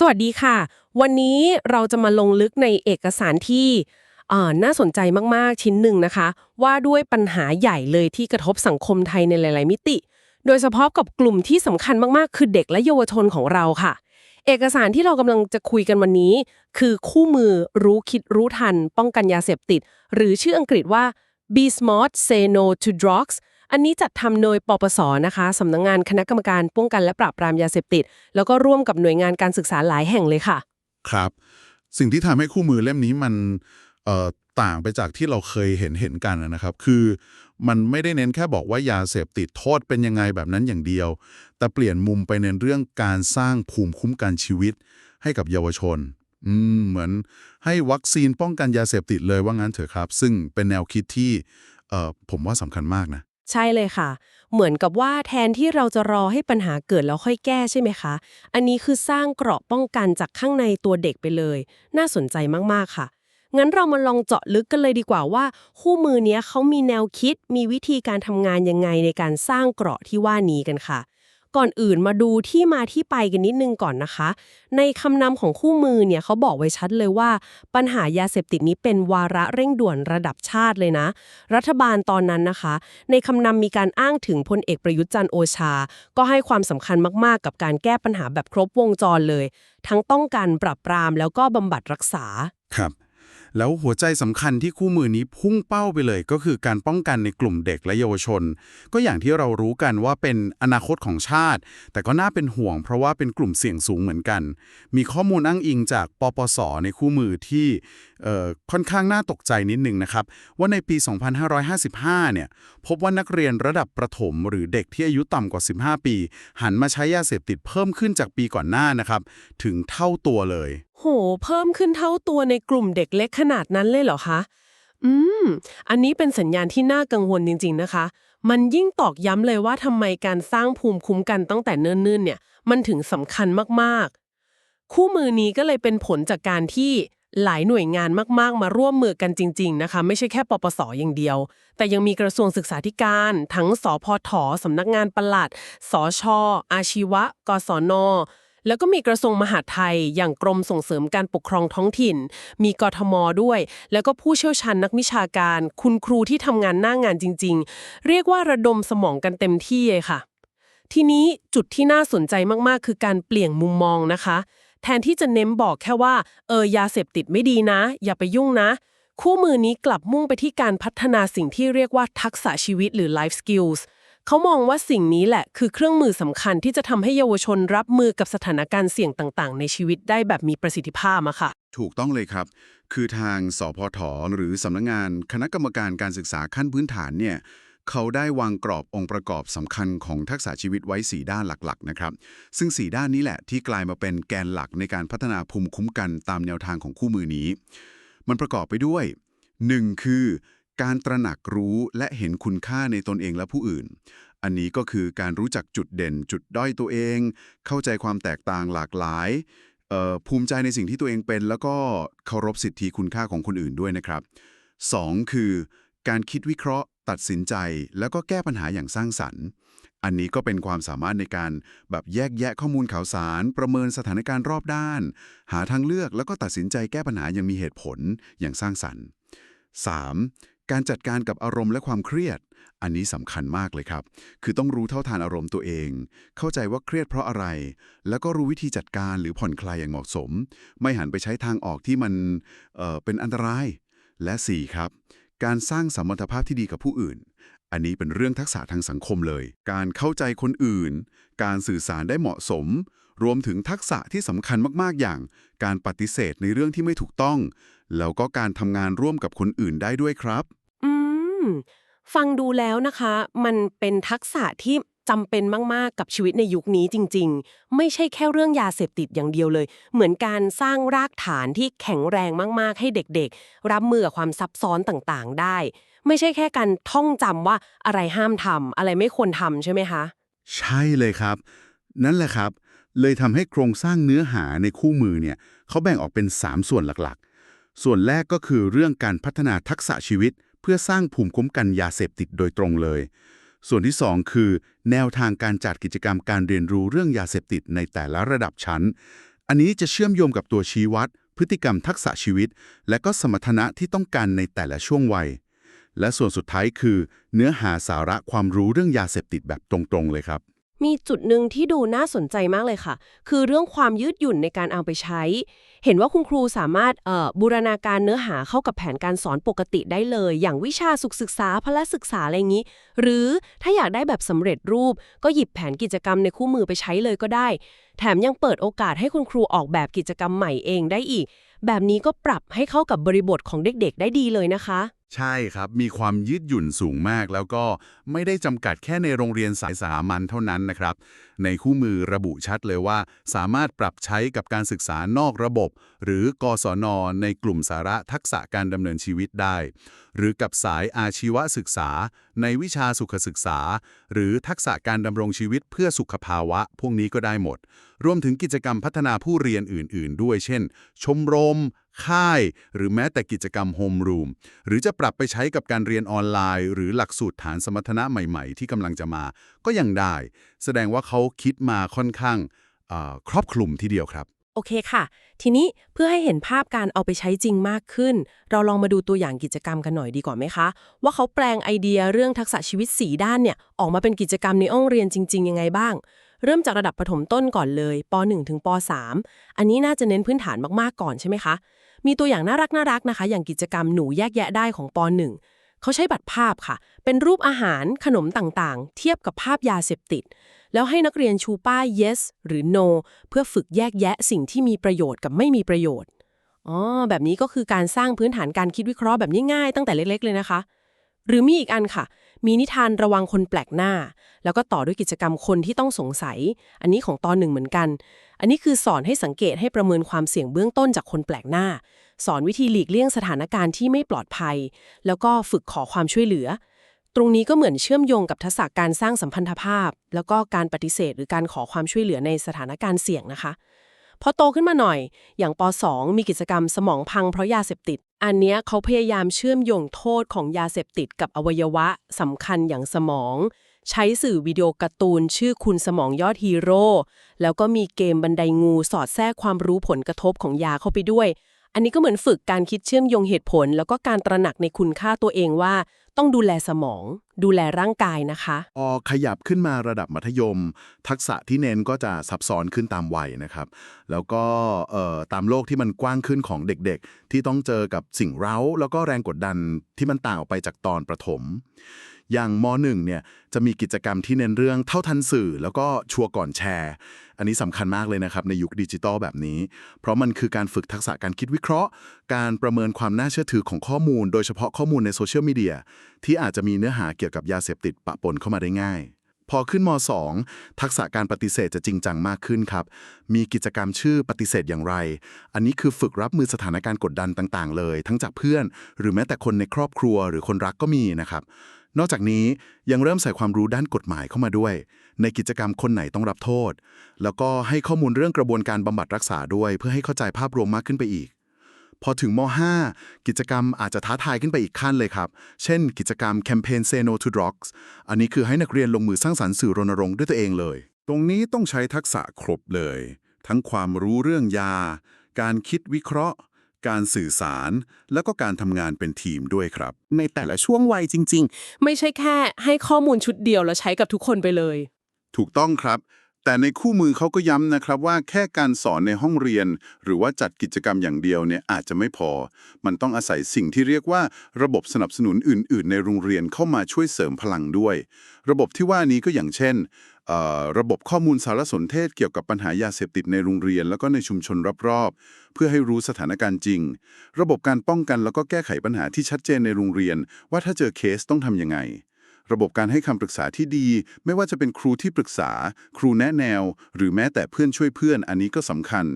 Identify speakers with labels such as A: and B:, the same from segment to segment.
A: สวัสดีค่ะ วันนี้เราจะมาลงลึกในเอกสารที่น่าสนใจมาก ๆ ชิ้นหนึ่งนะคะ ว่าด้วยปัญหาใหญ่เลยที่กระทบสังคมไทยในหลาย ๆ มิติ โดยเฉพาะกับกลุ่มที่สำคัญมาก ๆ คือเด็กและเยาวชนของเราค่ะ เอกสารที่เรากำลังจะคุยกันวันนี้ คือคู่มือรู้คิดรู้ทัน ป้องกันยาเสพติด หรือชื่ออังกฤษว่า Be Smart Say No to Drugs อันนี้จัดทำโดยปปสนะคะสำนักงงานคณะกรรมการป้องกันและปราบปรามยาเสพติด แล้วก็ร่วมกับหน่วยงานการศึกษาหลายแห่งเลยค่ะ
B: ครับ สิ่งที่ทำให้คู่มือเล่มนี้มันเอ่อต่างไปจากที่เราเคยเห็นเห็นกันนะครับ คือมันไม่ได้เน้นแค่บอกว่ายาเสพติดโทษเป็นยังไงแบบนั้นอย่างเดียว แต่เปลี่ยนมุมไปในเรื่องการสร้างภูมิคุ้มกันชีวิตให้กับเยาวชนอืมเหมือนให้วัคซีนป้องกันยาเสพติดเลยว่างั้นเถอะครับ ซึ่งเป็นแนวคิดที่เอ่อผมว่าสำคัญมากนะ
A: ใช่เลยค่ะ เหมือนกับว่าแทนที่เราจะรอให้ปัญหาเกิดแล้วค่อยแก้ใช่ไหมคะ อันนี้คือสร้างเกราะป้องกันจากข้างในตัวเด็กไปเลย น่าสนใจมากๆค่ะ งั้นเรามาลองเจาะลึกกันเลยดีกว่าว่า คู่มือเนี้ยเขามีแนวคิดมีวิธีการทำงานยังไงในการสร้างเกราะที่ว่านี้กันค่ะ ก่อนอื่นมาดูที่มาที่ไปกันนิดนึงก่อนนะคะ ในคำนำของคู่มือเนี่ยเขาบอกไว้ชัดเลยว่า ปัญหายาเสพติดนี้เป็นวาระเร่งด่วนระดับชาติเลยนะ รัฐบาลตอนนั้นนะคะ ในคำนำมีการอ้างถึงพลเอกประยุทธ์จันโอชา ก็ให้ความสำคัญมากๆ กับการแก้ปัญหาแบบครบวงจรเลย ทั้งต้องการปรับปรามแล้วก็บำบัดรักษา
C: ครับ แล้วหัวใจสำคัญที่คู่มือนี้พุ่งเป้าไปเลยก็คือการป้องกันในกลุ่มเด็กและเยาวชน ก็อย่างที่เรารู้กันว่าเป็นอนาคตของชาติ แต่ก็น่าเป็นห่วงเพราะว่าเป็นกลุ่มเสี่ยงสูงเหมือนกัน มีข้อมูลอ้างอิงจากปปส ในคู่มือที่ค่อนข้างน่าตกใจนิดนึงนะครับ ว่าในปี 2555 เนี่ยพบว่านักเรียนระดับประถม หรือเด็กที่อายุต่ำกว่า 15 ปี หันมาใช้ยาเสพติดเพิ่มขึ้นจากปีก่อนหน้านะครับถึงเท่าตัวเลย
A: โห เพิ่มขึ้นเท่าตัวในกลุ่มเด็กเล็กขนาดนั้นเลยเหรอคะ อืม อันนี้เป็นสัญญาณที่น่ากังวลจริง ๆ นะคะ มันยิ่งตอกย้ำเลยว่าทำไมการสร้างภูมิคุ้มกันตั้งแต่เนิ่นๆ เนี่ย มันถึงสำคัญมากๆ คู่มือนี้ก็เลยเป็นผลจากการที่หลายหน่วยงานมากๆ มาร่วมมือกันจริง ๆ นะคะ ไม่ใช่แค่ปปสอย่างเดียว แต่ยังมีกระทรวงศึกษาธิการ ทั้งสพทสำนักงานปลัด สช อาชีวะ กศน แล้วก็มีกระทรวงมหาดไทย อย่างกรมส่งเสริมการปกครองท้องถิ่น มีกทมด้วย แล้วก็ผู้เชี่ยวชาญนักวิชาการ คุณครูที่ทำงานหน้างานจริง ๆ เรียกว่าระดมสมองกันเต็มที่เลยค่ะ ทีนี้จุดที่น่าสนใจมากๆ คือการเปลี่ยนมุมมองนะคะ แทนที่จะเน้นบอกแค่ว่า เออยาเสพติดไม่ดีนะ อย่าไปยุ่งนะคู่มือนี้กลับมุ่งไปที่การพัฒนาสิ่งที่เรียกว่าทักษะชีวิตหรือ life skills เขามองว่าสิ่งนี้แหละคือเครื่องมือสำคัญที่จะทำให้เยาวชนรับมือกับสถานการณ์เสี่ยงต่าง ๆ ในชีวิตได้แบบมีประสิทธิภาพอะค่ะ
C: ถูกต้องเลยครับ คือทางสพทหรือสำนักงานคณะกรรมการการศึกษาขั้นพื้นฐานเนี่ยเขาได้วางกรอบองค์ประกอบสำคัญของทักษะชีวิตไว้ 4 ด้านหลักๆนะครับ ซึ่ง 4 ด้านนี้แหละที่กลายมาเป็นแกนหลักในการพัฒนาภูมิคุ้มกันตามแนวทางของคู่มือนี้ มันประกอบไปด้วย 1. คือ การตระหนักรู้และเห็นคุณค่าในตนเองและผู้อื่น อันนี้ก็คือการรู้จักจุดเด่น จุดด้อยตัวเอง เข้าใจความแตกต่างหลากหลาย ภูมิใจในสิ่งที่ตัวเองเป็น แล้วก็เคารพสิทธิคุณค่าของคนอื่นด้วยนะครับ 2. คือ การคิดวิเคราะห์ ตัดสินใจ แล้วก็แก้ปัญหาอย่างสร้างสรรค์ อันนี้ก็เป็นความสามารถในการแบบแยกแยะข้อมูลข่าวสาร ประเมินสถานการณ์รอบด้าน หาทางเลือกแล้วก็ตัดสินใจแก้ปัญหาอย่างมีเหตุผลอย่างสร้างสรรค์ 3. การจัดการกับอารมณ์และความเครียด อันนี้สำคัญมากเลยครับ คือต้องรู้เท่าทานอารมณ์ตัวเอง เข้าใจว่าเครียดเพราะอะไร แล้วก็รู้วิธีจัดการหรือผ่อนคลายอย่างเหมาะสม ไม่หันไปใช้ทางออกที่มันเอ่อเป็นอันตราย และ 4 ครับ การสร้างสมพันธภาพที่ดีกับผู้อื่น อันนี้เป็นเรื่องทักษะทางสังคมเลย การเข้าใจคนอื่น การสื่อสารได้เหมาะสม รวมถึงทักษะที่สำคัญมากๆอย่าง การปฏิเสธในเรื่องที่ไม่ถูกต้อง แล้วก็การทำงานร่วมกับคนอื่นได้ด้วยครับ
A: อืม ฟังดูแล้วนะคะ มันเป็นทักษะที่จำเป็นมากๆ กับชีวิตในยุคนี้จริง ๆ ไม่ใช่แค่เรื่องยาเสพติดอย่างเดียวเลย เหมือนการสร้างรากฐานที่แข็งแรงมากๆ ให้เด็กๆ รับมือกับความซับซ้อนต่างๆ ได้ ไม่ใช่แค่การท่องจำว่าอะไรห้ามทำอะไรไม่ควรทำใช่ไหมคะ
C: ใช่เลยครับ นั่นแหละครับ เลยทำให้โครงสร้างเนื้อหาในคู่มือเนี่ยเขาแบ่งออกเป็น 3 ส่วนหลักๆ ส่วนแรกก็คือเรื่องการพัฒนาทักษะชีวิต เพื่อสร้างภูมิคุ้มกันยาเสพติดโดยตรงเลย ส่วนที่ 2 คือ แนวทางการจัดกิจกรรมการเรียนรู้เรื่องยาเสพติดในแต่ละระดับชั้น อันนี้จะเชื่อมโยงกับตัวชี้วัด พฤติกรรมทักษะชีวิต และก็สมรรถนะที่ต้องการในแต่ละช่วงวัย และส่วนสุดท้ายคือ เนื้อหาสาระความรู้เรื่องยาเสพติดแบบตรงๆเลยครับ
A: มีจุดหนึ่งที่ดูน่าสนใจมากเลยค่ะ คือเรื่องความยืดหยุ่นในการเอาไปใช้ เห็นว่าคุณครูสามารถเอ่อบูรณาการเนื้อหาเข้ากับแผนการสอนปกติได้เลย อย่างวิชาสุขศึกษาพละศึกษาอะไรอย่างนี้ หรือถ้าอยากได้แบบสำเร็จรูป ก็หยิบแผนกิจกรรมในคู่มือไปใช้เลยก็ได้ แถมยังเปิดโอกาสให้คุณครูออกแบบกิจกรรมใหม่เองได้อีก แบบนี้ก็ปรับให้เข้ากับบริบทของเด็กๆ ได้ดีเลยนะคะ
C: ใช่ครับ มีความยืดหยุ่นสูงมาก แล้วก็ไม่ได้จำกัดแค่ในโรงเรียนสายสามัญเท่านั้นนะครับ ในคู่มือระบุชัดเลยว่า สามารถปรับใช้กับการศึกษานอกระบบ หรือกศนในกลุ่มสาระทักษะการดำเนินชีวิตได้ หรือกับสายอาชีวศึกษา ในวิชาสุขศึกษา หรือทักษะการดำรงชีวิตเพื่อสุขภาวะ พวกนี้ก็ได้หมด รวมถึงกิจกรรมพัฒนาผู้เรียนอื่น ๆ ด้วย เช่น ชมรม ค่าย หรือแม้แต่กิจกรรมโฮมรูม หรือจะปรับไปใช้กับการเรียนออนไลน์ หรือหลักสูตรฐานสมรรถนะใหม่ๆ ที่กำลังจะมา ก็ยังได้ แสดงว่าเขาคิดมาค่อนข้างครอบคลุมทีเดียวครับ
A: โอเคค่ะ ทีนี้เพื่อให้เห็นภาพการเอาไปใช้จริงมากขึ้น เราลองมาดูตัวอย่างกิจกรรมกันหน่อยดีกว่าไหมคะ ว่าเขาแปลงไอเดียเรื่องทักษะชีวิต 4 ด้านเนี่ยออกมาเป็นกิจกรรมในห้องเรียนจริง ๆ ยังไงบ้างเริ่มจากระดับประถมต้นก่อนเลยป .1 ถึงป .3 อันนี้น่าจะเน้นพื้นฐานมาก ๆ ก่อนใช่ไหมคะ มีตัวอย่างน่ารักน่ารักนะคะ อย่างกิจกรรมหนูแยกแยะได้ของป .1 เขาใช้บัตรภาพค่ะ เป็นรูปอาหารขนมต่างๆ เทียบกับภาพยาเสพติด แล้วให้นักเรียนชูป้าย yes หรือ no เพื่อฝึกแยกแยะสิ่งที่มีประโยชน์กับไม่มีประโยชน์อ๋อแบบนี้ก็คือการสร้างพื้นฐานการคิดวิเคราะห์แบบง่ายๆตั้งแต่เล็กๆเลยนะคะ หรือมีอีกอันค่ะ มีนิทานระวังคนแปลกหน้า แล้วก็ต่อด้วยกิจกรรมคนที่ต้องสงสัย อันนี้ของตอนหนึ่งเหมือนกัน อันนี้คือสอนให้สังเกตให้ประเมินความเสี่ยงเบื้องต้นจากคนแปลกหน้า สอนวิธีหลีกเลี่ยงสถานการณ์ที่ไม่ปลอดภัย แล้วก็ฝึกขอความช่วยเหลือ ตรงนี้ก็เหมือนเชื่อมโยงกับทักษะการสร้างสัมพันธภาพ แล้วก็การปฏิเสธ หรือการขอความช่วยเหลือในสถานการณ์เสี่ยงนะคะ พอโตขึ้นมาหน่อย อย่างป .2 มีกิจกรรมสมองพังเพราะยาเสพติด อันเนี้ยเขาพยายามเชื่อมโยงโทษของยาเสพติดกับอวัยวะสำคัญอย่างสมอง ใช้สื่อวิดีโอการ์ตูน ชื่อคุณสมองยอดฮีโร่ แล้วก็มีเกมบันไดงูสอดแทรกความรู้ผลกระทบของยาเข้าไปด้วย อันนี้ก็เหมือนฝึกการคิดเชื่อมโยงเหตุผล แล้วก็การตระหนักในคุณค่าตัวเองว่า ต้องดูแลสมอง ดูแลร่างกายนะคะ
C: พอขยับขึ้นมาระดับมัธยม ทักษะที่เน้นก็จะซับซ้อนขึ้นตามวัยนะครับ แล้วก็เอ่อตามโลกที่มันกว้างขึ้นของเด็กๆ ที่ต้องเจอกับสิ่งเร้า แล้วก็แรงกดดันที่มันต่างออกไปจากตอนประถม อย่างม .1 เนี่ยจะมีกิจกรรมที่เน้นเรื่องเท่าทันสื่อ แล้วก็ชัวร์ก่อนแชร์ อันนี้สำคัญมากเลยนะครับในยุคดิจิตอลแบบนี้ เพราะมันคือการฝึกทักษะการคิดวิเคราะห์ การประเมินความน่าเชื่อถือของข้อมูล โดยเฉพาะข้อมูลในโซเชียลมีเดียที่อาจจะมีเนื้อหาเกี่ยวกับยาเสพติดปะปนเข้ามาได้ง่ายพอขึ้นม .2 ทักษะการปฏิเสธจะจริงจังมากขึ้นครับ มีกิจกรรมชื่อปฏิเสธอย่างไร อันนี้คือฝึกรับมือสถานการณ์กดดันต่าง ๆ เลย ทั้งจากเพื่อน หรือแม้แต่คนในครอบครัวหรือคนรักก็มีนะครับ นอกจากนี้ยังเริ่มใส่ความรู้ด้านกฎหมายเข้ามาด้วย ในกิจกรรมคนไหนต้องรับโทษ แล้วก็ให้ข้อมูลเรื่องกระบวนการบำบัดรักษาด้วย เพื่อให้เข้าใจภาพรวมมากขึ้นไปอีก พอถึงม .5 กิจกรรมอาจจะท้าทายขึ้นไปอีกขั้นเลยครับ เช่น กิจกรรมแคมเปญ Say No to Drugs อันนี้คือให้นักเรียนลงมือสร้างสรรค์สื่อรณรงค์ด้วยตัวเองเลย
D: ตรงนี้ต้องใช้ทักษะครบเลย ทั้งความรู้เรื่องยา การคิดวิเคราะห์ การสื่อสาร แล้วก็การทำงานเป็นทีมด้วยครับ
E: ในแต่ละช่วงวัยจริง ๆ ไม่ใช่แค่ให้ข้อมูลชุดเดียวแล้วใช้กับทุกคนไปเลย
D: ถูกต้องครับ แต่ในคู่มือเขาก็ย้ำนะครับว่าแค่การสอนในห้องเรียน หรือว่าจัดกิจกรรมอย่างเดียวเนี่ยอาจจะไม่พอ มันต้องอาศัยสิ่งที่เรียกว่าระบบสนับสนุนอื่น ๆ ในโรงเรียนเข้ามาช่วยเสริมพลังด้วย ระบบที่ว่านี้ก็อย่างเช่น ระบบข้อมูลสารสนเทศเกี่ยวกับปัญหายาเสพติดในโรงเรียน แล้วก็ในชุมชนรอบๆ เพื่อให้รู้สถานการณ์จริง ระบบการป้องกันแล้วก็แก้ไขปัญหาที่ชัดเจนในโรงเรียน ว่าถ้าเจอเคสต้องทำยังไง ระบบการให้คำปรึกษาที่ดี ไม่ว่าจะเป็นครูที่ปรึกษา ครูแนะแนว หรือแม้แต่เพื่อนช่วยเพื่อนอันนี้ก็สำคัญ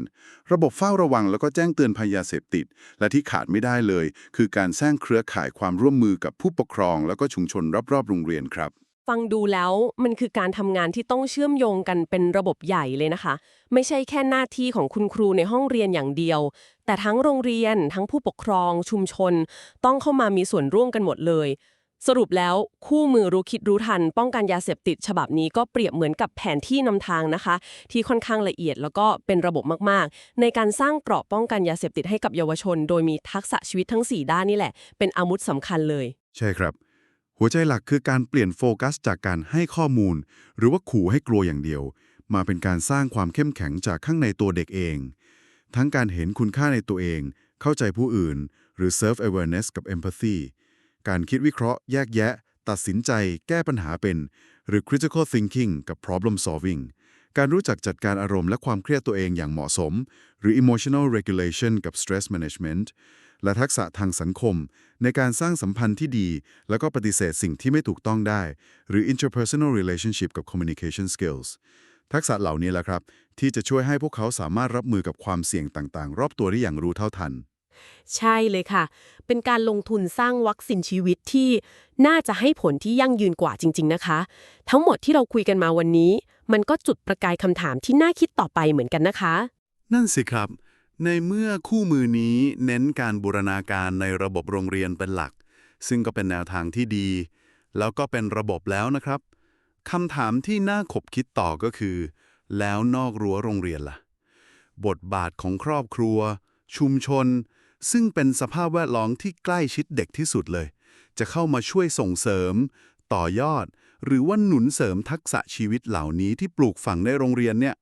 D: ระบบเฝ้าระวังแล้วก็แจ้งเตือนภัยยาเสพติด และที่ขาดไม่ได้เลย คือการสร้างเครือข่ายความร่วมมือกับผู้ปกครอง แล้วก็ชุมชนรอบๆ โรงเรียนครับ
A: ฟังดูแล้วมันคือการทำงานที่ต้องเชื่อมโยงกันเป็นระบบใหญ่เลยนะคะ ไม่ใช่แค่หน้าที่ของคุณครูในห้องเรียนอย่างเดียว แต่ทั้งโรงเรียนทั้งผู้ปกครองชุมชน ต้องเข้ามามีส่วนร่วมกันหมดเลย สรุปแล้วคู่มือรู้คิดรู้ทัน ป้องกันยาเสพติด ฉบับนี้ก็เปรียบเหมือนกับแผนที่นำทางนะคะ ที่ค่อนข้างละเอียดแล้วก็เป็นระบบมากๆ ในการสร้างเกราะป้องกันยาเสพติดให้กับเยาวชน โดยมีทักษะชีวิตทั้ง 4 ด้านนี่แหละ เป็นอาวุธสำคัญเลย
F: ใช่ครับ หัวใจหลักคือการเปลี่ยนโฟกัสจากการให้ข้อมูล หรือว่าขู่ให้กลัวอย่างเดียว มาเป็นการสร้างความเข้มแข็งจากข้างในตัวเด็กเอง ทั้งการเห็นคุณค่าในตัวเอง เข้าใจผู้อื่น หรือ self awareness กับ empathy การคิดวิเคราะห์แยกแยะ ตัดสินใจ แก้ปัญหาเป็น หรือ critical thinking กับ problem solving การรู้จักจัดการอารมณ์และความเครียดตัวเองอย่างเหมาะสม หรือ emotional regulation กับ stress management และทักษะทางสังคม ในการสร้างสัมพันธ์ที่ดี แล้วก็ปฏิเสธสิ่งที่ไม่ถูกต้องได้ หรือ interpersonal relationship กับ communication skills ทักษะเหล่านี้แหละครับ ที่จะช่วยให้พวกเขาสามารถรับมือกับความเสี่ยงต่างๆ รอบตัวได้อย่างรู้เท่าทัน
A: ใช่เลยค่ะ เป็นการลงทุนสร้างวัคซีนชีวิตที่น่าจะให้ผลที่ยั่งยืนกว่าจริง ๆ นะคะ ทั้งหมดที่เราคุยกันมาวันนี้ มันก็จุดประกายคำถามที่น่าคิดต่อไปเหมือนกันนะคะ
C: นั่นสิครับ ในเมื่อคู่มือนี้เน้นการบูรณาการในระบบโรงเรียนเป็นหลัก ซึ่งก็เป็นแนวทางที่ดี แล้วก็เป็นระบบแล้วนะครับคำถามที่น่าขบคิดต่อก็คือ แล้วนอกรั้วโรงเรียนล่ะ บทบาทของครอบครัว ชุมชน ซึ่งเป็นสภาพแวดล้อมที่ใกล้ชิดเด็กที่สุดเลย จะเข้ามาช่วยส่งเสริม ต่อยอด หรือว่าหนุนเสริมทักษะชีวิตเหล่านี้ที่ปลูกฝังในโรงเรียนเนี่ย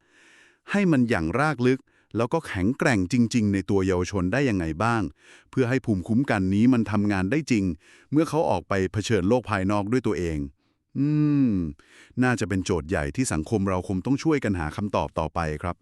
C: ให้มันอย่างรากลึก แล้วก็แข็งแกร่งจริง ๆ ในตัวเยาวชนได้ยังไงบ้าง เพื่อให้ภูมิคุ้มกันนี้มันทำงานได้จริง เมื่อเขาออกไปเผชิญโลกภายนอกด้วยตัวเอง อืม น่าจะเป็นโจทย์ใหญ่ที่สังคมเราคงต้องช่วยกันหาคำตอบต่อไปครับ